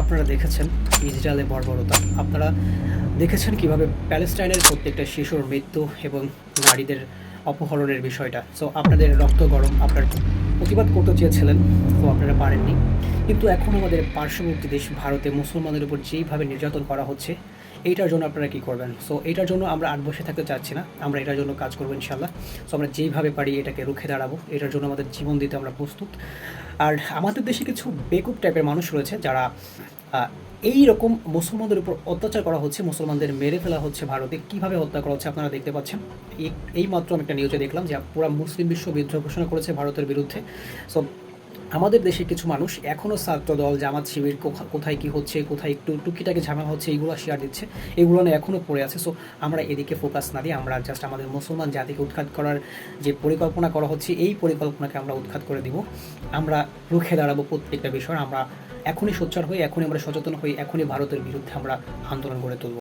আপনারা দেখেছেন ইসরায়েলের বর্বরতা। আপনারা দেখেছেন কীভাবে প্যালেস্টাইনের প্রত্যেকটা শিশুর মৃত্যু এবং নারীদের অপহরণের বিষয়টা। সো আপনাদের রক্ত গরম, আপনার প্রতিবাদ করতে চেয়েছিলেন, তো আপনারা পারেননি। কিন্তু এখন আমাদের পার্শ্ববর্তী দেশ ভারতে মুসলমানদের উপর যেইভাবে নির্যাতন করা হচ্ছে এইটার জন্য আপনারা কি করবেন? সো এইটার জন্য আমরা আর বসে থাকতে চাচ্ছি না। আমরা এটার জন্য কাজ করব ইনশাল্লাহ সো আমরা যেইভাবে পারি এটাকে রুখে দাঁড়াবো। এটার জন্য আমাদের জীবন দিতে আমরা প্রস্তুত। আর আমাদের দেশে কিছু বেকুব টাইপের মানুষ রয়েছে যারা এই রকম মুসলমানদের উপর অত্যাচার করা হচ্ছে, মুসলমানদের মেরে ফেলা হচ্ছে ভারতে। কীভাবে হত্যা করা হচ্ছে আপনারা দেখতে পাচ্ছেন? এই- এই মাত্র আমি একটা নিউজে দেখলাম যে পুরো মুসলিম বিশ্ব বিদ্রোহ ঘোষণা করেছে ভারতের বিরুদ্ধে। সো আমাদের দেশে কিছু মানুষ এখনও ছাত্র দল জামাত শিবির কোথা- কোথায় কি হচ্ছে, কোথায় একটু টুকিটাকে ঝামেলা হচ্ছে, এইগুলো শেয়ার দিচ্ছে। এগুলো না এখনও পড়ে আছে। সো আমরা এদিকে ফোকাস না দিয়ে আমরা জাস্ট আমাদের মুসলমান জাতিকে উৎখাত করার যে পরিকল্পনা করা হচ্ছে, এই পরিকল্পনাকে আমরা উৎখাত করে দিব। আমরা রুখে দাঁড়াবো প্রত্যেকটা বিষয়। আমরা এখনই সোচ্চার হই, এখনই আমরা সচেতন হই, এখনই ভারতের বিরুদ্ধে আমরা আন্দোলন গড়ে তুলব।